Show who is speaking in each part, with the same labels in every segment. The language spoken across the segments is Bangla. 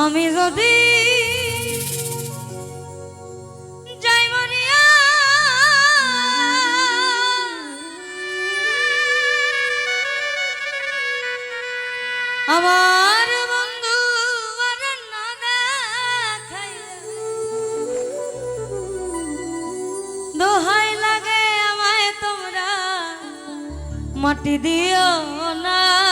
Speaker 1: আমি যদি আমার বন্ধু দোহাই লাগে আমায় তোমরা মাটি দিও না।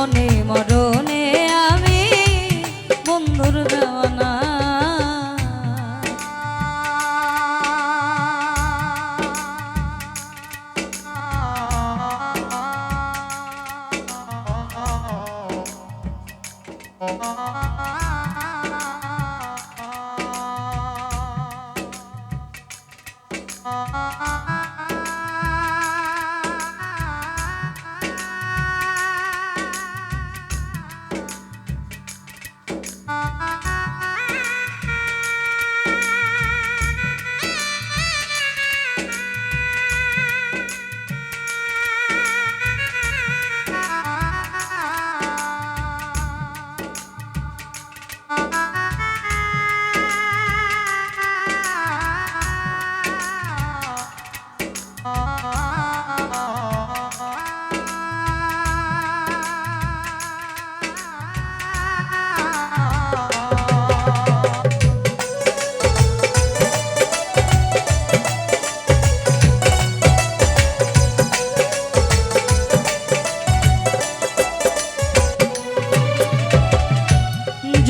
Speaker 1: corazones.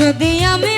Speaker 1: যদি আমি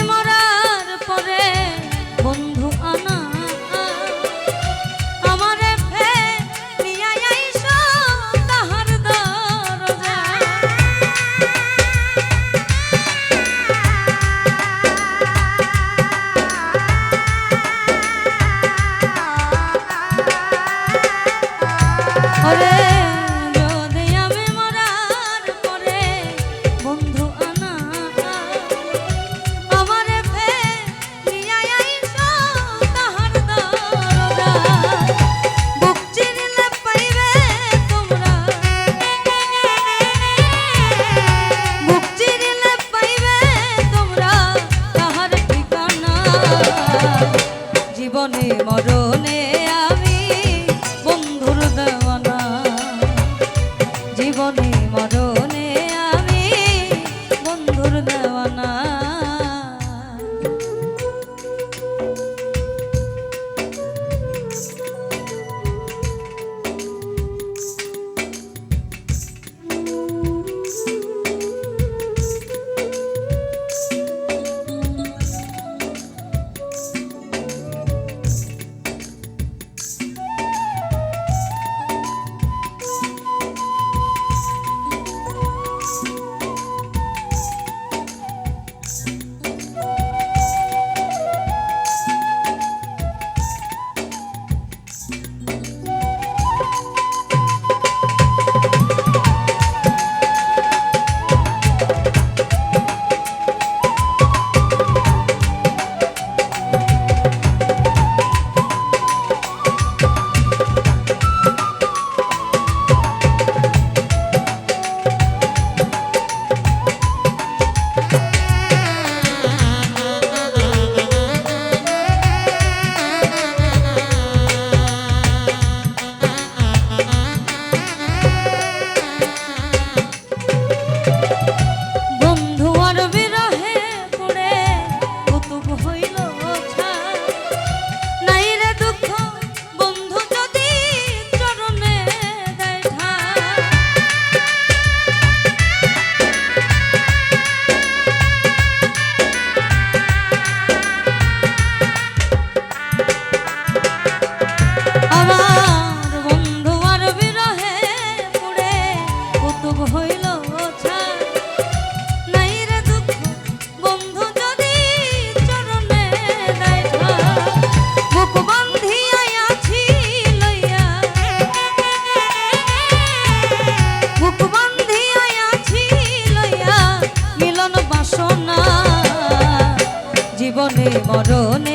Speaker 1: মরো জীবনে মরণে